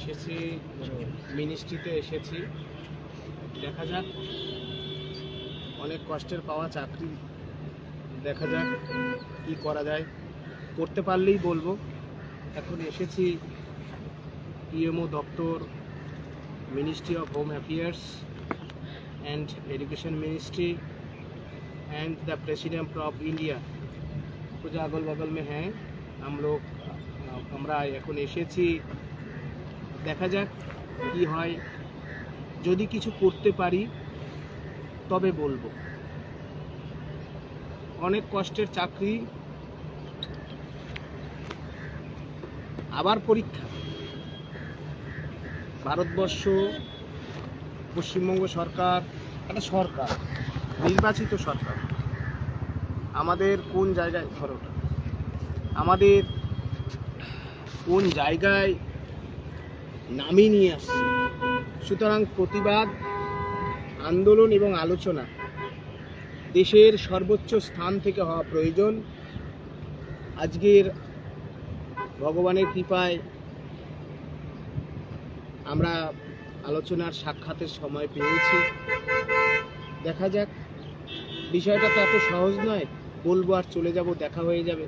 এসেছি মিনিস্ট্রিতে এসেছি দেখা যাক অনেক কষ্টের পাওয়া চাকরি দেখা যাক কি করা যায় করতে পারলেই বলবো এখন এসেছি ইএমও দপ্তর ministry of home affairs and education ministry and the president of India कुछ अगल बगल में हैं हम लोग আমরা এখন এসেছি দেখা যাক কি হয়। যদি কিছু করতে পারি, তবে বলব। অনেক কষ্টের চাকরি, আবার পরীক্ষা। ভারতবর্ষ, পশ্চিমবঙ্গ সরকার, একটা সরকার, নির্বাচিত সরকার। আমাদের কোন জায়গায় ধরো ওটা। আমাদের কোন জায়গায় নামিয়ে নিয়ে আসছে। সুতরাং প্রতিবাদ, আন্দোলন এবং আলোচনা দেশের সর্বোচ্চ স্থান থেকে হওয়া প্রয়োজন। আজকের ভগবানের কৃপায় আমরা আলোচনার সাক্ষাতের সময় পেয়েছি। দেখা যাক, বিষয়টা তো এত সহজ নয়, বলব আর চলে যাব, দেখা হয়ে যাবে।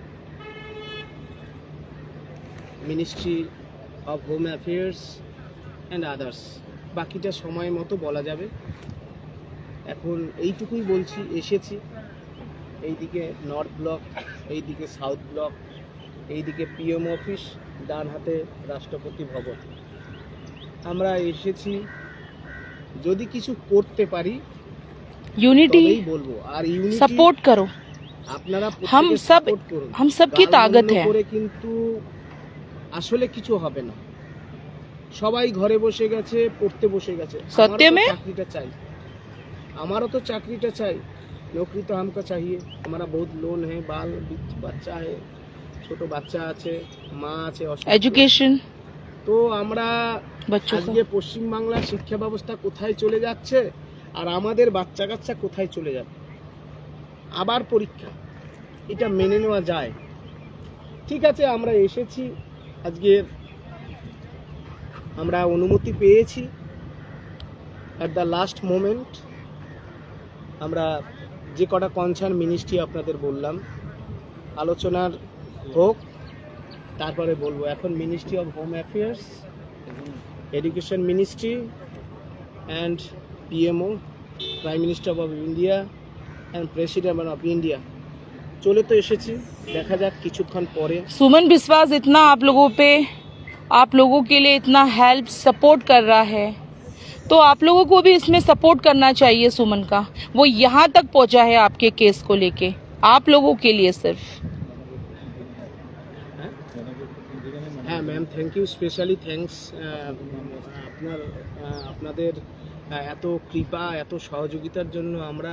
Ministry Of home affairs and others বাকিটা সময় মতো বলা যাবে এখন এইটুকুই বলছি এসেছি এইদিকে নর্থ ব্লক এইদিকে সাউথ ব্লক এইদিকে পিএম অফিস ডান হাতে রাষ্ট্রপতি ভবন আমরা এসেছি যদি কিছু করতে পারি यूनिटी তবেই বলবো আর ইউনিটি सपोर्ट करो আপনারা हम প্রত্যেকে सब support করুন। हम सब की গাল ताकत বন্ধ है করে কিন্তু আসলে কিছু হবে না সবাই ঘরে বসে গেছে পড়তে বসে গেছে সত্যি আমারও তো মে? চাকরিটা চাই আমারও তো চাকরিটা চাই नौकरी तो हमको चाहिए हमारा बहुत लोन है बाल बच्चा है ছোট বাচ্চা আছে মা আছে অসুস্থ। एजुकेशन তো আমরা बच्चों আজকে का পশ্চিমবাংলার শিক্ষা ব্যবস্থা কোথায় চলে যাচ্ছে আর আমাদের বাচ্চা কাচ্চা কোথায় চলে যাবে আবার পরীক্ষা এটা মেনে নেওয়া যায় ঠিক আছে আমরা এসেছি আজকে আমরা অনুমতি পেয়েছি। অ্যাট দ্য লাস্ট মোমেন্ট আমরা যে কটা কনসার্ন মিনিস্ট্রি আপনাদের বললাম, আলোচনার হোক, তারপরে বলব। এখন ministry of home affairs education ministry and PMO prime minister of India and president of India চলে তো এসেছি দেখা যাক কিছুক্ষণ পরে सुमन विश्वास इतना आप लोगों पे आप लोगों के लिए इतना हेल्प सपोर्ट कर रहा है तो आप लोगों को भी इसमें सपोर्ट करना चाहिए सुमन का वो यहाँ तक पहुँचा है आपके केस को लेके आप लोगों के लिए सिर्फ হ্যাঁ ma'am thank you specially thanks আপনার আহ, আপনাদের আহ, এত কৃপা এত সহযোগিতার জন্য আমরা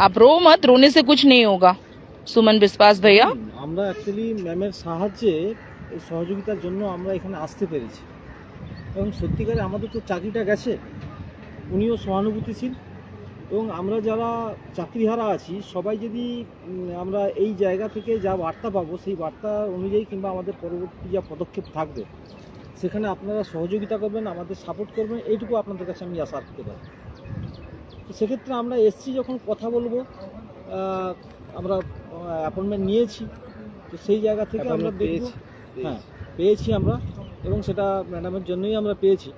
आप रो मत रोने से कुछ नहीं होगा सुमन विश्वास भैया আমরা অ্যাকচুয়ালি ম্যামের সাহায্যে এই সহযোগিতার জন্য আমরা এখানে আসতে পেরেছি এবং সত্যিকারে আমাদের তো চাকরিটা গেছে উনিও সহানুভূতিশীল এবং আমরা যারা চাকরিহারা আছি সবাই যদি উম, আমরা এই জায়গা থেকে যা বার্তা পাবো সেই বার্তা অনুযায়ী কিংবা আমাদের পরবর্তী যা পদক্ষেপ থাকবে সেখানে আপনারা সহযোগিতা করবেন আমাদের সাপোর্ট করবেন এইটুকু আপনাদের কাছে আমি আশা রাখতে পারি তো সেক্ষেত্রে আমরা এসছি যখন কথা বলব আমরা অ্যাপয়েন্টমেন্ট নিয়েছি। তো সেই জায়গা থেকে আমরা পেয়েছি? হ্যাঁ পেয়েছি আমরা এবং সেটা ম্যাডামের জন্যই আমরা পেয়েছি।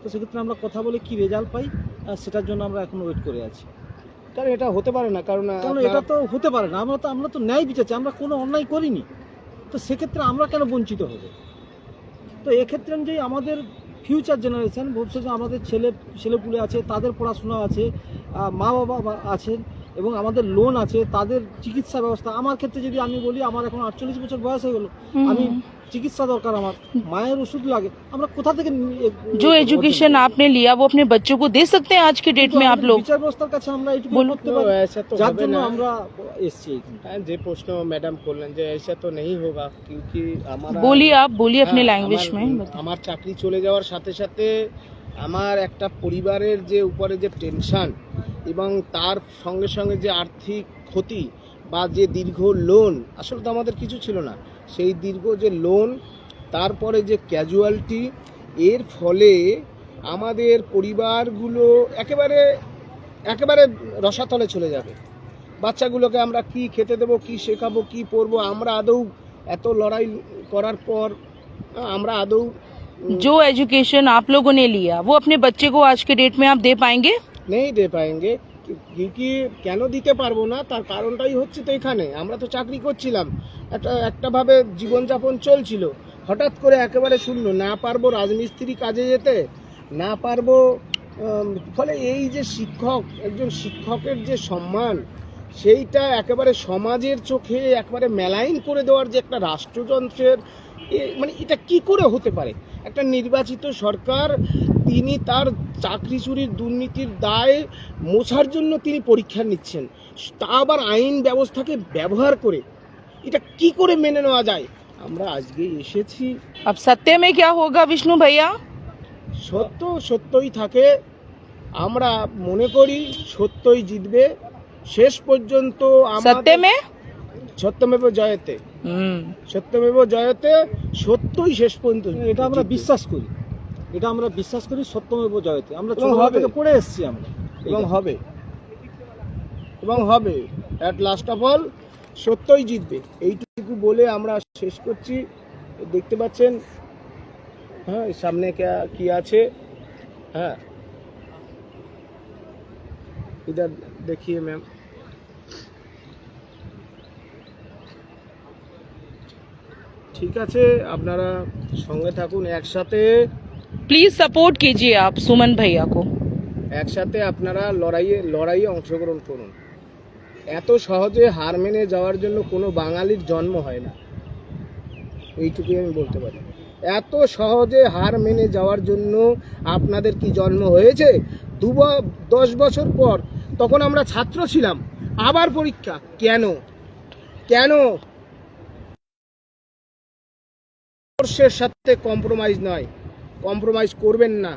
তো সেক্ষেত্রে আমরা কথা বলে কি রেজাল্ট পাই সেটার জন্য আমরা এখন ওয়েট করে আছি। কারণ এটা হতে পারে না কারণ কারণ এটা তো হতে পারে না। আমরা তো আমরা তো ন্যায় বিচারছি আমরা কোনো অন্যায় করিনি। তো সেক্ষেত্রে আমরা কেন বঞ্চিত হব? তো এক্ষেত্রে অনুযায়ী আমাদের ফিউচার জেনারেশান ভবিষ্যতে আমাদের ছেলে ছেলেপুলে আছে তাদের পড়াশোনা আছে মা বাবা বা- আছেন এবং আমাদের লোন আছে তাদের চিকিৎসা ব্যবস্থা আমার ক্ষেত্রে যদি আমি বলি আমার এখন আটচল্লিশ বছর বয়স হয়ে গেল আমি চিকিৎসা দরকার আমার মায়ের ওষুধ লাগে আমরা কোথা থেকে নি- এ- जो এ- एजुकेशन आपने लिया वो अपने बच्चों को दे सकते हैं आज की डेट কিন্তু में आप আমাদের लोग বিচার ব্যবস্থার কাছে আমরা এইটুকু বলুন। করতে No, পারি ऐसा तो যার হবে জন্য না। আমরা এসছি এইখানে হ্যাঁ, যে প্রশ্ন ম্যাডাম করলেন যে ऐसा तो नहीं होगा क्योंकि हमारा बोलिए आप बोलिए अपनी হ্যাঁ, लैंग्वेज আমার- में बताइए। আমার চাকরি চলে যাওয়ার সাথে সাথে আমার একটা পরিবারের যে উপরে যে টেনশন এবং তার সঙ্গে সঙ্গে যে আর্থিক ক্ষতি বা যে দীর্ঘ লোন আসলে তো আমাদের কিছু ছিল না সেই দীর্ঘ যে লোন তারপরে যে ক্যাজুয়ালিটি এর ফলে আমাদের পরিবারগুলো একেবারে একেবারে রসাতলে চলে যাবে বাচ্চাগুলোকে আমরা কি খেতে দেবো কি শেখাবো কি পরবো আমরা আদৌ এত লড়াই করার পর আহ, আমরা আদৌ উম, जो एजुकेशन आप लोगों ने लिया वो अपने बच्चे को आज के डेट में आप दे पाएंगे নেই দে পাएंगे কি কেন দিতে পারব না? তার কারণটাই হচ্ছে তো এখানে। আমরা তো চাকরি করছিলাম। একটা একটা ভাবে জীবনযাপন চলছিল। হঠাৎ করে একেবারে শূন্য। না পারব রাজমিস্ত্রি কাজে যেতে, না পারব ফলে এই যে শিক্ষক, একজন শিক্ষকের যে সম্মান, সেইটা একেবারে সমাজের চোখে একেবারে মেলাইন করে দেওয়ার যে একটা রাষ্ট্রযন্ত্রের মানে এটা কি করে হতে পারে? একটা নির্বাচিত সরকার তিনি তার চাকরি চুরির দুর্নীতির দায় মোছার জন্য তিনি পরীক্ষা নিচ্ছেন তা আবার আইন ব্যবস্থাকে ব্যবহার করে এটা কি করে মেনে নেওয়া যায় আমরা আজকে এসেছি अब सत्य में क्या होगा विष्णु भैया সত্য সত্যই থাকে আমরা মনে করি সত্যই জিতবে শেষ পর্যন্ত আমাদের- सत्य में সত্যমেব জয়তে हम्म সত্যমেব জয়তে সত্যই শেষ পর্যন্ত এটা আমরা জিতবে। বিশ্বাস করি এটা আমরা বিশ্বাস করি সত্যমেব জয়তে আমরা এবং ছোটবেলা হবে। থেকে পড়ে এসেছি আমরা এবং হবে এবং হবে অ্যাট লাস্ট অফ অল সত্যই জিতবে এইটুকু বলে আমরা শেষ করছি দেখতে পাচ্ছেন হ্যাঁ সামনে কে- কি আছে হ্যাঁ इधर देखिए मैम ঠিক আছে আপনারা সঙ্গে থাকুন একসাথে প্লিজ সাপোর্ট কেজি আপ সুমন ভাইয়া কো একসাথে আপনারা লড়াইয়ে লড়াইয়ে অংশগ্রহণ করুন। এত সহজে হার মেনে যাওয়ার জন্য কোনো বাঙালির জন্ম হয় না। এইটুকুই আমি বলতে পারি। এত সহজে হার মেনে যাওয়ার জন্য আপনাদের কি জন্ম হয়েছে? দু দশ বছর পর তখন আমরা ছাত্র ছিলাম। আবার পরীক্ষা। কেন? কেন? আদর্শের সাথে কম্প্রোমাইজ নয়। কম্প্রোমাইজ করবেন না।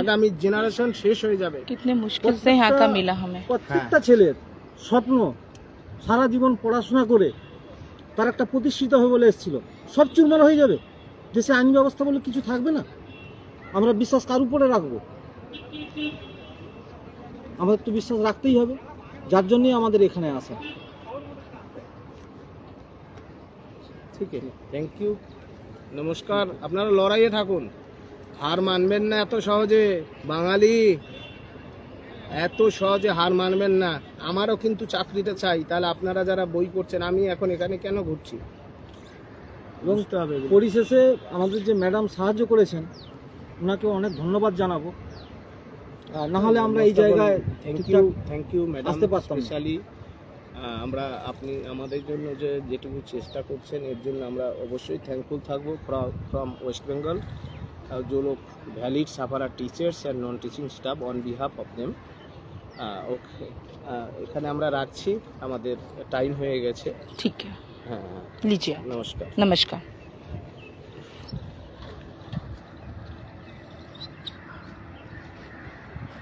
আগামী জেনারেশন শেষ হয়ে যাবে। প্রত্যেকটা ছেলের স্বপ্ন সারা জীবন পড়াশোনা করে তার একটা প্রতিষ্ঠিত হবে বলে এসেছিল। সব চুরমার হয়ে যাবে। দেশে আইন ব্যবস্থা বলে কিছু থাকবে না। আমরা বিশ্বাস কার উপরে রাখব? আমাদের তো বিশ্বাস রাখতেই হবে। যার জন্যই আমাদের এখানে আসা। ঠিক আছে। থ্যাংক ইউ নমস্কার আপনারা লড়াইয়ে থাকুন। হার মানবেন না এত সহজে বাঙালি। এত সহজে হার মানবেন না। আমারও কিন্তু চাকরিটা চাই তাহলে আপনারা যারা বই করছেন আমি এখন এখানে কেন ঘুরছি? বুঝতে হবে পরিশেষে আমাদের যে ম্যাডাম সাহায্য করেছেন ওনাকে অনেক ধন্যবাদ জানাব। আর না হলে আমরা এই জায়গায় thank you thank you madam আসতে পারতাম স্পেশালি আমরা আপনি আমাদের জন্য যে যেটুকু চেষ্টা করছেন এর জন্য আমরা অবশ্যই থ্যাঙ্কফুল থাকবো ফ্রম ওয়েস্ট বেঙ্গল जो लोग valid साफारा teachers and non teaching staff on behalf of them okay এখানে আমরা রাখছি আমাদের টাইম হয়ে গেছে ठीक है হ্যাঁ হ্যাঁ, लीजिए নমস্কার नमस्कार